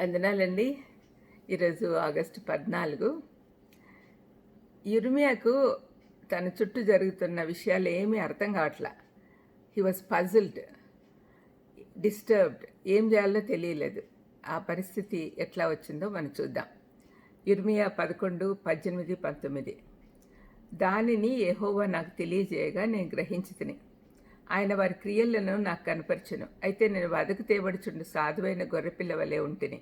వందనాలండి. ఈరోజు ఆగస్టు పద్నాలుగు. యుర్మియాకు తన చుట్టూ జరుగుతున్న విషయాలు ఏమీ అర్థం కావట్లా. హీ వాజ్ పజిల్డ్ డిస్టర్బ్డ్ ఏం చేయాలో తెలియలేదు. ఆ పరిస్థితి ఎట్లా వచ్చిందో మనం చూద్దాం. యుర్మియా పదకొండు పద్దెనిమిది పంతొమ్మిది. దానిని ఏహోవా నాకు తెలియజేయగా నేను గ్రహించి తిని. ఆయన వారి క్రియలను నాకు కనపరచును. అయితే నేను వదకు తేబడుచుండు సాధువైన గొర్రెపిల్ల వలె ఉంటిని.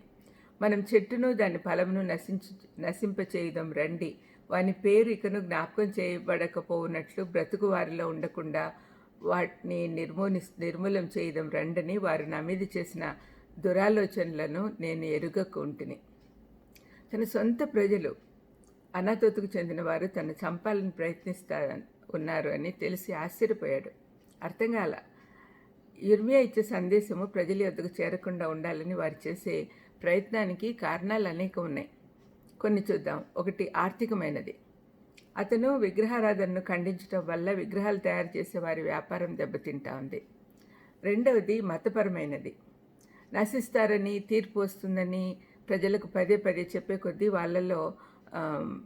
మనం చెట్టును దాని ఫలమును నశించు నశింపచేయుదాం. రండి. వాని పేరు ఇకను జ్ఞాపకం చేయబడకపోవునట్లు బ్రతుకు వారిలో ఉండకుండా వాటిని నిర్మూలి నిర్మూలం చేయడం రండని వారు నా మీద చేసిన దురాలోచనలను నేను ఎరుగకుంటుని తన సొంత ప్రజలు అనాథోతుకు చెందిన వారు తను చంపాలని ప్రయత్నిస్తా ఉన్నారు అని తెలిసి ఆశ్చర్యపోయాడు. అర్థం కాల. ఇర్మియా ఇచ్చే సందేశము ప్రజల యొద్దకు చేరకుండా ఉండాలని వారు చేసే ప్రయత్నానికి కారణాలు అనేక ఉన్నాయి. కొన్ని చూద్దాం. ఒకటి ఆర్థికమైనది. అతను విగ్రహారాధనను ఖండించడం వల్ల విగ్రహాలు తయారు చేసే వారి వ్యాపారం దెబ్బతింటా ఉంది. రెండవది మతపరమైనది. నశిస్తారని తీర్పు వస్తుందని ప్రజలకు పదే పదే చెప్పే కొద్దీ వాళ్ళలో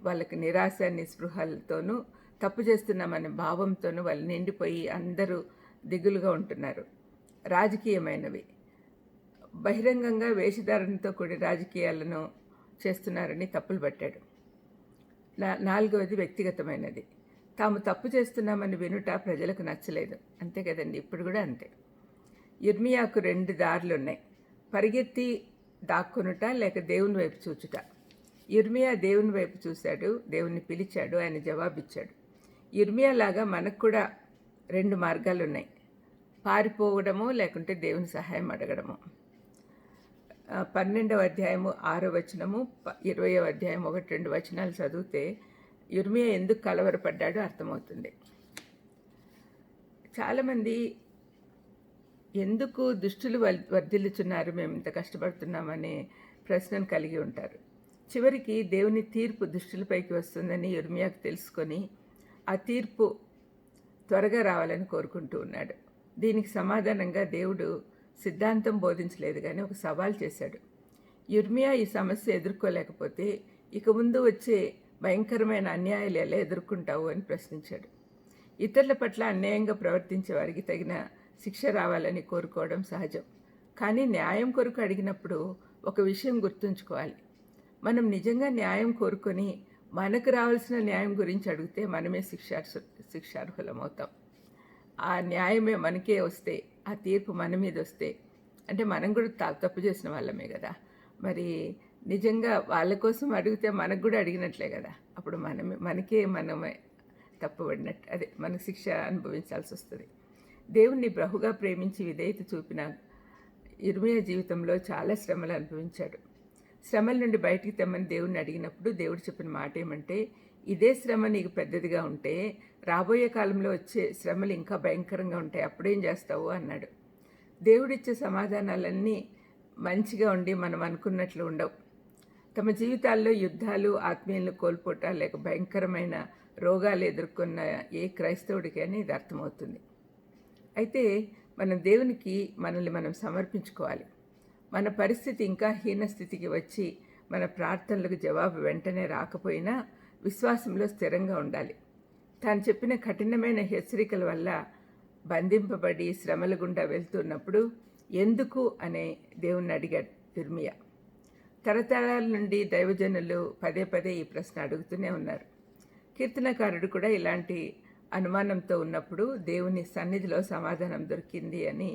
వాళ్ళకి నిరాశ నిస్పృహలతోనూ తప్పు చేస్తున్నామనే భావంతోనూ వాళ్ళు నిండిపోయి అందరూ దిగులుగా ఉంటున్నారు. రాజకీయమైనవి. బహిరంగంగా వేషధారణతో కూడి రాజకీయాలను చేస్తున్నారని తప్పులు పట్టాడు. నా- నాలుగవది వ్యక్తిగతమైనది. తాము తప్పు చేస్తున్నామని వినుట ప్రజలకు నచ్చలేదు. అంతే కదండి ఇప్పుడు కూడా అంతే. ఇర్మియాకు రెండు దారులు ఉన్నాయి పరిగెత్తి దాక్కునుట లేక దేవుని వైపు చూచుట. ఇర్మియా దేవుని వైపు చూశాడు దేవుణ్ణి పిలిచాడు ఆయన జవాబిచ్చాడు. ఇర్మియాలాగా మనకు కూడా రెండు మార్గాలు ఉన్నాయి పారిపోవడము లేకుంటే దేవుని సహాయం అడగడము. పన్నెండవ అధ్యాయము ఆరో వచనము ప- ఇరవయవ అధ్యాయం ఒకటి రెండు వచనాలు చదివితే యుర్మియా ఎందుకు కలవరపడ్డాడో అర్థమవుతుంది. చాలామంది ఎందుకు దుష్టులు వర్ధిల్లుచున్నారు మేము ఇంత కష్టపడుతున్నామనే ప్రశ్నను కలిగి ఉంటారు. చివరికి దేవుని తీర్పు దుష్టులపైకి వస్తుందని యుర్మియాకు తెలుసుకొని ఆ తీర్పు త్వరగా రావాలని కోరుకుంటూ ఉన్నాడు. దీనికి సమాధానంగా దేవుడు సిద్ధాంతం బోధించలేదు కానీ ఒక సవాల్ చేశాడు. యుర్మియా ఈ సమస్య ఎదుర్కోలేకపోతే ఇక ముందు వచ్చే భయంకరమైన అన్యాయాలు ఎలా ఎదుర్కొంటావు అని ప్రశ్నించాడు. ఇతరుల పట్ల అన్యాయంగా ప్రవర్తించే వారికి తగిన శిక్ష రావాలని కోరుకోవడం సహజం. కానీ న్యాయం కొరకు అడిగినప్పుడు ఒక విషయం గుర్తుంచుకోవాలి. మనం నిజంగా న్యాయం కోరుకొని మనకు రావాల్సిన న్యాయం గురించి అడిగితే మనమే శిక్షా శిక్షార్హులమవుతాం. ఆ న్యాయమే మనకే వస్తే ఆ తీర్పు మన మీద వస్తే అంటే మనం కూడా తా- తప్పు చేసిన వాళ్ళమే కదా. మరి నిజంగా వాళ్ళ కోసం అడిగితే మనకు కూడా అడిగినట్లే కదా. అప్పుడు మనమే మనకే మనమే తప్పుబడినట్టు అదే మనకు శిక్ష అనుభవించాల్సి వస్తుంది. దేవుణ్ణి బహుగా ప్రేమించి విధేయత చూపిన ఇర్మియా జీవితంలో చాలా శ్రమలు అనుభవించాడు. శ్రమల నుండి బయటికి తెమ్మని దేవుడిని అడిగినప్పుడు దేవుడు చెప్పిన మాట ఏమంటే ఇదే శ్రమ నీకు పెద్దదిగా ఉంటే రాబోయే కాలంలో వచ్చే శ్రమలు ఇంకా భయంకరంగా ఉంటాయి అప్పుడేం చేస్తావు? అన్నాడు. దేవుడిచ్చే సమాధానాలన్నీ మంచిగా ఉండి మనం అనుకున్నట్లు ఉండవు. తమ జీవితాల్లో యుద్ధాలు ఆత్మీయులను కోల్పోట లేక భయంకరమైన రోగాలు ఎదుర్కొన్న ఏ క్రైస్తవుడికైనా ఇది అర్థమవుతుంది. అయితే మనం దేవునికి మనల్ని మనం సమర్పించుకోవాలి. మన పరిస్థితి ఇంకా హీన స్థితికి వచ్చి మన ప్రార్థనలకు జవాబు వెంటనే రాకపోయినా విశ్వాసంలో స్థిరంగా ఉండాలి. తాను చెప్పిన కఠినమైన హెచ్చరికల వల్ల బంధింపబడి శ్రమల గుండా వెళ్తున్నప్పుడు ఎందుకు అనే దేవుణ్ణి అడిగాడు దుర్మియ తరతరాల నుండి దైవజనులు పదే పదే ఈ ప్రశ్న అడుగుతూనే ఉన్నారు. కీర్తనకారుడు కూడా ఇలాంటి అనుమానంతో ఉన్నప్పుడు దేవుని సన్నిధిలో సమాధానం దొరికింది అని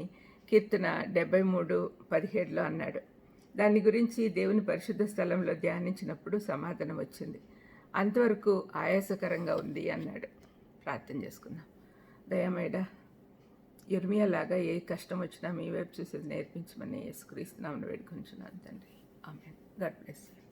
కీర్తన డెబ్బై మూడు పదిహేడులో అన్నాడు. దాని గురించి దేవుని పరిశుద్ధ స్థలంలో ధ్యానించినప్పుడు సమాధానం వచ్చింది. అంతవరకు ఆయాసకరంగా ఉంది అన్నాడు. ప్రార్థన చేసుకుందాం. దయమేడ లాగా ఏ కష్టం వచ్చినా మీ వైపు చూసేది నేర్పించమని యేసుక్రీస్తున్నామని వేడుకొంచున్నాను తండ్రి. ఆమె గాడ్ బ్లెస్ యూ.